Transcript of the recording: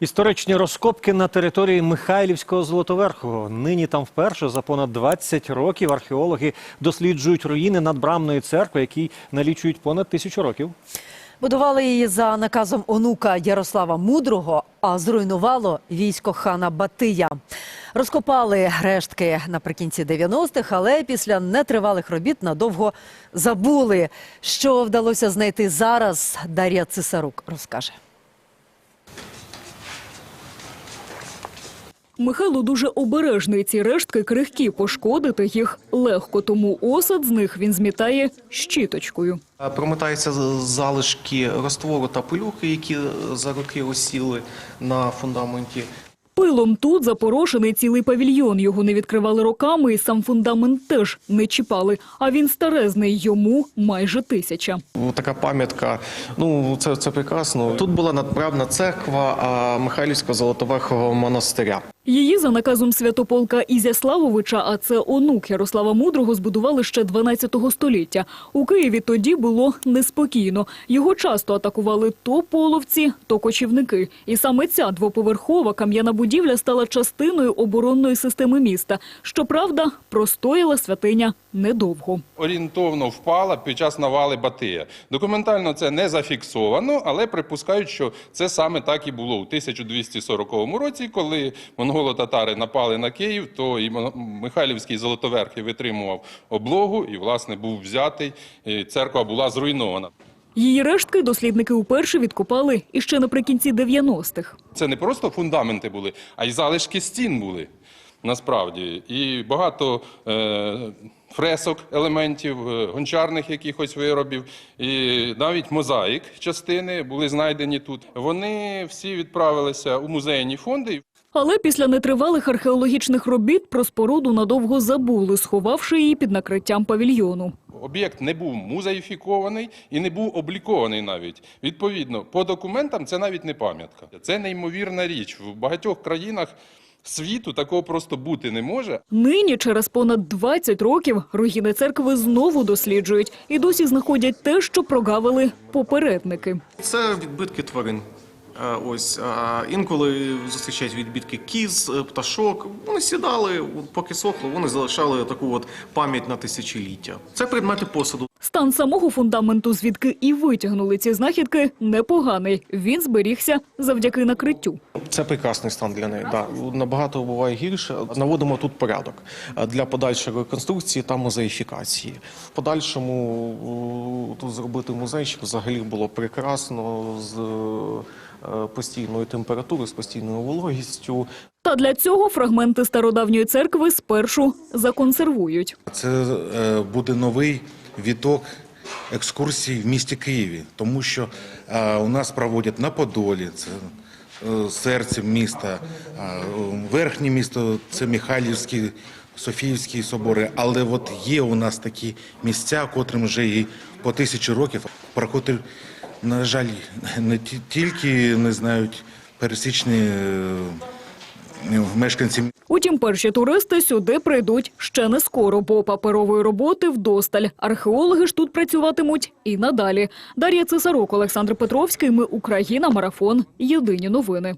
Історичні розкопки на території Михайлівського Золотоверхого. Нині там вперше за понад 20 років археологи досліджують руїни надбрамної церкви, які налічують понад тисячу років. Будували її за наказом онука Ярослава Мудрого, а зруйнувало військо хана Батия. Розкопали рештки наприкінці 90-х, але після нетривалих робіт надовго забули. Що вдалося знайти зараз, Дар'я Цисарук розкаже. Михайло дуже обережний. Ці рештки крихкі, пошкодити їх легко, тому осад з них він змітає щіточкою. Промотаються залишки роствору та пилюки, які за роки осіли на фундаменті. Пилом тут запорошений цілий павільйон. Його не відкривали роками, і сам фундамент теж не чіпали. А він старезний, йому майже тисяча. Така пам'ятка, ну це, це прекрасно. Тут була надправна церква а, Михайлівського Золотоверхового монастиря. Її за наказом святополка Ізяславовича, а це онук Ярослава Мудрого, збудували ще 12 століття. У Києві тоді було неспокійно. Його часто атакували то половці, то кочівники. І саме ця двоповерхова кам'яна будівля стала частиною оборонної системи міста. Щоправда, простояла святиня недовго. орієнтовно впала під час навали Батия. Документально це не зафіксовано, але припускають, що це саме так і було у 1240 році, коли монголо-татари напали на Київ, то і Михайлівський Золотоверхий витримував облогу і, власне, був взятий, і церква була зруйнована. Її рештки дослідники уперше відкопали іще наприкінці 90-х. Це не просто фундаменти були, а й залишки стін були насправді. І багато е, фресок, елементів, е, гончарних якихось виробів, і навіть мозаїк частини були знайдені тут. Вони всі відправилися у музейні фонди. Але після нетривалих археологічних робіт про споруду надовго забули, сховавши її під накриттям павільйону. Об'єкт не був музеїфікований і не був облікований навіть. Відповідно, по документам це навіть не пам'ятка. Це неймовірна річ. В багатьох країнах світу такого просто бути не може. Нині, через понад 20 років, руїни церкви знову досліджують і досі знаходять те, що прогавили попередники. Це відбитки тварин. Е, Ось інколи зустрічають відбитки кіз, е, пташок. Вони сідали, поки сохло, вони залишали таку от пам'ять на тисячоліття. Це предмети посуду. Стан самого фундаменту, звідки і витягнули ці знахідки, непоганий. Він зберігся завдяки накриттю. Це прекрасний стан для неї. Да. Набагато буває гірше. Наводимо тут порядок для подальшої реконструкції та музеїфікації. В подальшому тут зробити музейчик взагалі було прекрасно з е, постійною температурою, з постійною вологістю. Та для цього фрагменти стародавньої церкви спершу законсервують. Це е, буде новий віток екскурсій в місті Києві, тому що е, у нас проводять на Подолі, це е, серце міста, верхнє місто це Михайлівські, Софіївські собори. Але от є у нас такі місця, котрим вже і по тисячі років, про на жаль, не ті- тільки не знають пересічні е, мешканці Утім, перші туристи сюди прийдуть ще не скоро, бо паперової роботи вдосталь. Археологи ж тут працюватимуть і надалі. Дар'я Цесарук, Олександр Петровський. Ми Україна. Марафон. Єдині новини.